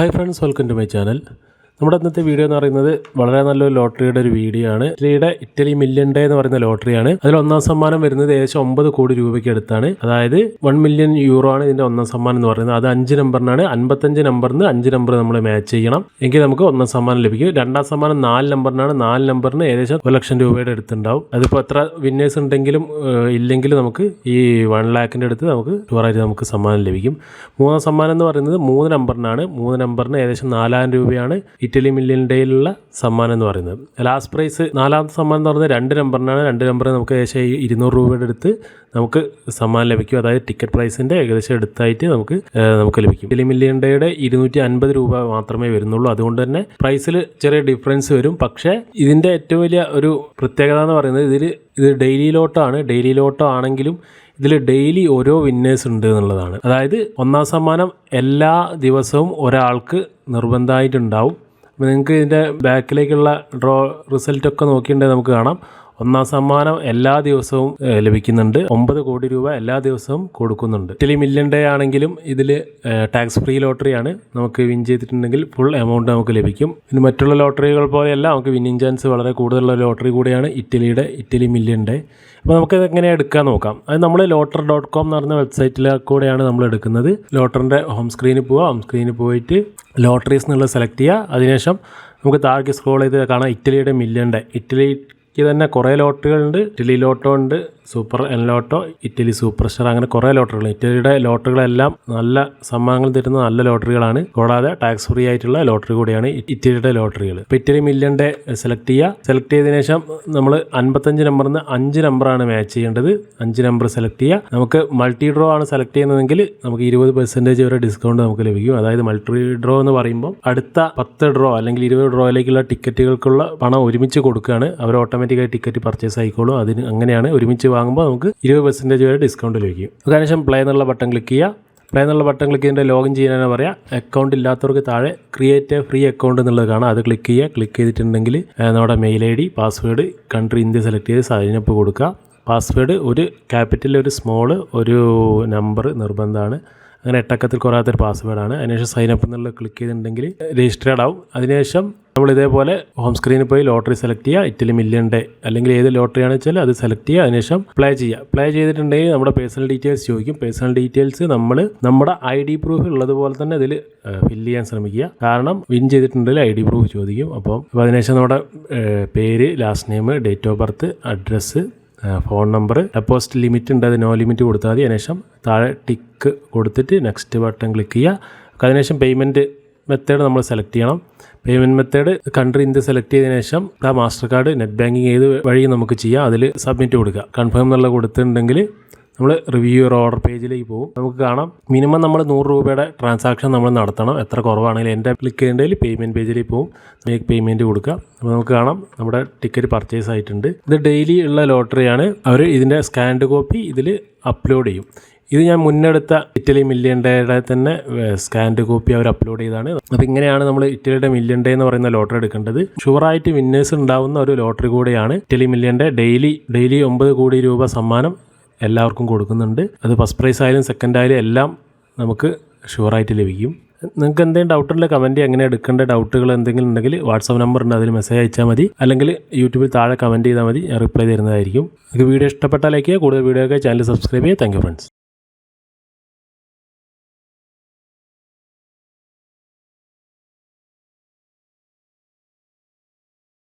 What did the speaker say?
Hi friends welcome to my channel നമ്മുടെ ഇന്നത്തെ video എന്ന് പറയുന്നത് വളരെ നല്ലൊരു ലോട്ടറിയുടെ ഒരു വീഡിയോ ആണ്. ഇറ്റലിയുടെ ഇറ്റലി മില്യൺ ഡേ എന്ന് പറയുന്ന ലോട്ടറിയാണ് അതിൽ ഒന്നാം സമ്മാനം വരുന്നത് ഏകദേശം ഒമ്പത് കോടി രൂപയ്ക്ക് അടുത്താണ്. അതായത് വൺ മില്യൺ യൂറോ ആണ് ഇതിന്റെ ഒന്നാം സമ്മാനം എന്ന് പറയുന്നത്. അത് അഞ്ച് നമ്പറിനാണ് അൻപത്തഞ്ച് നമ്പറിന് അഞ്ച് നമ്പർ നമ്മൾ മാച്ച് ചെയ്യണം. എങ്കിൽ നമുക്ക് ഒന്നാം സമ്മാനം ലഭിക്കും. രണ്ടാം സമ്മാനം നാല് നമ്പറിനാണ് നാല് നമ്പറിന് ഏകദേശം ഒരു ലക്ഷം രൂപയുടെ അടുത്തുണ്ടാവും. അതിപ്പോൾ എത്ര വിന്നേഴ്സ് ഉണ്ടെങ്കിലും ഇല്ലെങ്കിലും നമുക്ക് ഈ വൺ ലാക്കിന്റെ അടുത്ത് നമുക്ക് ഷുവറായിട്ട് നമുക്ക് സമ്മാനം ലഭിക്കും. മൂന്നാം സമ്മാനം എന്ന് പറയുന്നത് മൂന്ന് നമ്പറിനാണ് മൂന്ന് നമ്പറിന് ഏകദേശം നാലായിരം രൂപയാണ്. ഇറ്റലി മില്ലിന്റെയിലുള്ള സമ്മാനം എന്ന് പറയുന്നത്. ലാസ്റ്റ് പ്രൈസ് നാലാമത്തെ സമ്മാനം എന്ന് പറഞ്ഞാൽ രണ്ട് നമ്പറിനാണ്. രണ്ട് നമ്പർ നമുക്ക് ഏകദേശം ഇരുന്നൂറ് രൂപയുടെ അടുത്ത് നമുക്ക് സമ്മാനം ലഭിക്കും. അതായത് ടിക്കറ്റ് പ്രൈസിന്റെ ഏകദേശം എടുത്തായിട്ട് നമുക്ക് നമുക്ക് ലഭിക്കും. ഇറ്റലി ഡേയുടെ ഇരുന്നൂറ്റി അൻപത് രൂപ മാത്രമേ വരുന്നുള്ളൂ. അതുകൊണ്ട് തന്നെ പ്രൈസിൽ ചെറിയ ഡിഫറൻസ് വരും. പക്ഷേ ഇതിന്റെ ഏറ്റവും വലിയ ഒരു പ്രത്യേകത എന്ന് പറയുന്നത് ഇതിൽ ഇത് ഡെയിലി ലോട്ടാണ്. ഡെയിലി ലോട്ടോ ആണെങ്കിലും ഇതിൽ ഡെയിലി ഓരോ വിന്നേഴ്സ് ഉണ്ട് എന്നുള്ളതാണ്. അതായത് ഒന്നാം സമ്മാനം എല്ലാ ദിവസവും ഒരാൾക്ക് നിർബന്ധമായിട്ടുണ്ടാവും. നിങ്ങൾക്ക് ഇതിന്റെ ബാക്കിലേക്കുള്ള ഡ്രോ റിസൾട്ടൊക്കെ നോക്കിയിട്ടുണ്ടെങ്കിൽ നമുക്ക് കാണാം. ഒന്നാം സമ്മാനം എല്ലാ ദിവസവും ലഭിക്കുന്നുണ്ട്. ഒമ്പത് കോടി രൂപ എല്ലാ ദിവസവും കൊടുക്കുന്നുണ്ട്. ഇറ്റലി മില്യൺ ഡേ ആണെങ്കിലും ഇതിൽ ടാക്സ് ഫ്രീ ലോട്ടറിയാണ് നമുക്ക് വിൻ ചെയ്തിട്ടുണ്ടെങ്കിൽ ഫുൾ എമൗണ്ട് നമുക്ക് ലഭിക്കും. പിന്നെ മറ്റുള്ള ലോട്ടറികൾ പോലെയല്ല നമുക്ക് വിന്നിങ് ചാൻസ് വളരെ കൂടുതലുള്ള ലോട്ടറി കൂടിയാണ് ഇറ്റലിയുടെ ഇറ്റലി മില്യൺ ഡേ. അപ്പോൾ നമുക്കത് എങ്ങനെ എടുക്കാൻ നോക്കാം. അത് നമ്മൾ ലോട്ടർ ഡോട്ട് കോം എന്ന് പറഞ്ഞ വെബ്സൈറ്റിൽ കൂടെയാണ് നമ്മൾ എടുക്കുന്നത്. ലോട്ടറിന്റെ ഹോം സ്ക്രീനിൽ പോവുക ഹോം സ്ക്രീനിൽ പോയിട്ട് ലോട്ടറീസ് എന്നുള്ളത് സെലക്ട് ചെയ്യുക. അതിനുശേഷം നമുക്ക് താഴേക്ക് സ്ക്രോൾ ചെയ്ത് കാണാം ഇറ്റലിയുടെ മില്യൺ ഡേ. ഇറ്റലിക്ക് തന്നെ കുറേ ലോട്ടുകളുണ്ട് ടിലി ലോട്ടോ ഉണ്ട് SuperEnalotto Italy super star അങ്ങനെ കുറേ ലോട്ടറികൾ. ഇറ്റലിയുടെ ലോട്ടറികളെല്ലാം നല്ല സമ്മാനങ്ങൾ തരുന്ന നല്ല ലോട്ടറികളാണ്. കൂടാതെ ടാക്സ് ഫ്രീ ആയിട്ടുള്ള ലോട്ടറി കൂടിയാണ് ഇറ്റലിയുടെ ലോട്ടറികൾ. ഇപ്പോൾ ഇറ്റലി മില്യന്റെ സെലക്ട് ചെയ്യുക സെലക്ട് ചെയ്തതിനു ശേഷം നമ്മൾ അൻപത്തഞ്ച് നമ്പറിൽ നിന്ന് അഞ്ച് നമ്പറാണ് മാച്ച് ചെയ്യേണ്ടത്. അഞ്ച് നമ്പർ സെലക്ട് ചെയ്യുക നമുക്ക് മൾട്ടി ഡ്രോ ആണ് സെലക്ട് ചെയ്യുന്നതെങ്കിൽ നമുക്ക് ഇരുപത് പെർസെന്റേജ് വരെ ഡിസ്കൗണ്ട് നമുക്ക് ലഭിക്കും. അതായത് മൾട്ടി ഡ്രോ എന്ന് പറയുമ്പോൾ അടുത്ത പത്ത് ഡ്രോ അല്ലെങ്കിൽ ഇരുപത് ഡ്രോയിലേക്കുള്ള ടിക്കറ്റുകൾക്കുള്ള പണം ഒരുമിച്ച് കൊടുക്കുകയാണ്. അവർ ഓട്ടോമാറ്റിക്കായി ടിക്കറ്റ് പർച്ചേസ് ആയിക്കോളും. അതിന് അങ്ങനെയാണ് ഒരുമിച്ച് വാങ്ങുമ്പോൾ നമുക്ക് ഇരുപത് പെർസെന്റേജ് വരെ ഡിസ്കൗണ്ട് ലഭിക്കും. അതിനുശേഷം പ്ലേ എന്നുള്ള ബട്ടൺ ക്ലിക്ക് ചെയ്യുക. പ്ലേ എന്നുള്ള ബട്ടൺ ക്ലിക്ക് ചെയ്തിട്ട് ലോഗിൻ ചെയ്യാനാണ് പറയുക അക്കൗണ്ട് ഇല്ലാത്തവർക്ക് താഴെ ക്രിയേറ്റ് ഫ്രീ അക്കൗണ്ട് എന്നുള്ളത് കാണാം. അത് ക്ലിക്ക് ചെയ്യുക. ക്ലിക്ക് ചെയ്തിട്ടുണ്ടെങ്കിൽ നമ്മുടെ mail I D password country India select ചെയ്ത് സൈനപ്പ് കൊടുക്കുക. പാസ്വേഡ് ഒരു ക്യാപിറ്റൽ ഒരു സ്മോൾ ഒരു നമ്പർ നിർബന്ധമാണ്. അങ്ങനെ എട്ടക്കത്തിൽ കുറയാത്തൊരു പാസ്വേഡാണ് അതിനുശേഷം അപ്പ് എന്നുള്ളത് ക്ലിക്ക് ചെയ്തിട്ടുണ്ടെങ്കിൽ രജിസ്റ്റേർഡ് ആവും. അതിനുശേഷം നമ്മൾ ഇതേപോലെ ഹോം സ്ക്രീനിൽ പോയി ലോട്ടറി സെലക്ട് ചെയ്യുക. ഇറ്റലി മില്യൺ ഡേ അല്ലെങ്കിൽ ഏത് ലോട്ടറി ആണെന്ന് വെച്ചാൽ അത് സെലക്ട് ചെയ്യുക. അതിനുശേഷം അപ്ലൈ ചെയ്യുക. പ്ലേ ചെയ്തിട്ടുണ്ടെങ്കിൽ നമ്മുടെ പേഴ്സണൽ ഡീറ്റെയിൽസ് ചോദിക്കും. പേഴ്സണൽ ഡീറ്റെയിൽസ് നമ്മൾ നമ്മുടെ ഐ ഡി പ്രൂഫ് ഉള്ളതുപോലെ തന്നെ ഇതിൽ ഫില്ല് ചെയ്യാൻ ശ്രമിക്കുക. കാരണം വിൻ ചെയ്തിട്ടുണ്ടെങ്കിൽ ഐ ഡി പ്രൂഫ് ചോദിക്കും. അപ്പം അപ്പോൾ അതിനുശേഷം നമ്മുടെ പേര് last name date of birth address phone number deposit limit ഉണ്ട്. അത് നോ ലിമിറ്റ് കൊടുത്താൽ മതി. അതിനുശേഷം താഴെ ടിക്ക് കൊടുത്തിട്ട് നെക്സ്റ്റ് ബട്ടൺ ക്ലിക്ക് ചെയ്യുക. അതിനുശേഷം പേയ്മെന്റ് മെത്തേഡ് നമ്മൾ സെലക്ട് ചെയ്യണം. Payment method country India select ചെയ്തതിനു ശേഷം ആ മാസ്റ്റർ കാർഡ് നെറ്റ് ബാങ്കിങ് ഏത് വഴി നമുക്ക് ചെയ്യാം. അതിൽ സബ്മിറ്റ് കൊടുക്കുക. കൺഫേം എന്നുള്ള കൊടുത്തിട്ടുണ്ടെങ്കിൽ നമ്മൾ റിവ്യൂ ഓർഡർ പേജിലേക്ക് പോകും. നമുക്ക് കാണാം. മിനിമം നമ്മൾ നൂറ് രൂപയുടെ ട്രാൻസാക്ഷൻ നമ്മൾ നടത്തണം. എത്ര കുറവാണെങ്കിലും എന്റെ ക്ലിക്ക് ചെയ്യേണ്ടതിൽ പേയ്മെന്റ് പേജിലേക്ക് പോകും. നമുക്ക് പേയ്മെന്റ് കൊടുക്കുക അപ്പോൾ നമുക്ക് കാണാം. നമ്മുടെ ടിക്കറ്റ് പർച്ചേസ് ആയിട്ടുണ്ട്. ഇത് ഡെയിലി ഉള്ള ലോട്ടറിയാണ് അവർ ഇതിന്റെ സ്കാൻഡ് കോപ്പി ഇതിൽ അപ്ലോഡ് ചെയ്യും. ഇത് ഞാൻ മുന്നെടുത്ത ഇറ്റലി മില്യൺ ഡേയുടെ തന്നെ സ്കാൻഡ് കോപ്പി അവർ അപ്ലോഡ് ചെയ്താണ് അപ്പോൾ ഇങ്ങനെയാണ് നമ്മൾ ഇറ്റലിയുടെ മില്യൺ ഡേ എന്ന് പറയുന്ന ലോട്ടറി എടുക്കേണ്ടത്. ഷുവറായിട്ട് വിന്നേഴ്സ് ഉണ്ടാവുന്ന ഒരു ലോട്ടറി കൂടിയാണ് Italy million day daily daily ഒമ്പത് കോടി രൂപ സമ്മാനം എല്ലാവർക്കും കൊടുക്കുന്നുണ്ട്. അത് ഫസ്റ്റ് പ്രൈസ് ആയാലും സെക്കൻഡ് ആയാലും എല്ലാം നമുക്ക് ഷുവറായിട്ട് ലഭിക്കും. നിങ്ങൾക്ക് എന്തെങ്കിലും ഡൗട്ട് ഉണ്ടെങ്കിൽ കമന്റ് എങ്ങനെ എടുക്കേണ്ട ഡൗട്ടുകൾ എന്തെങ്കിലും ഉണ്ടെങ്കിൽ വാട്സപ്പ് നമ്പർ ഉണ്ട്. അതിൽ മെസ്സേജ് അയച്ചാൽ മതി. അല്ലെങ്കിൽ യൂട്യൂബിൽ താഴെ കമന്റ് ചെയ്താൽ മതി. ഞാൻ റിപ്ലൈ തരുന്നതായിരിക്കും. നിങ്ങൾക്ക് വീഡിയോ ഇഷ്ടപ്പെട്ടാലേക്ക് കൂടുതൽ വീഡിയോ ഒക്കെ ചാനൽ സബ്സ്ക്രൈബ് ചെയ്യുക. Thank friends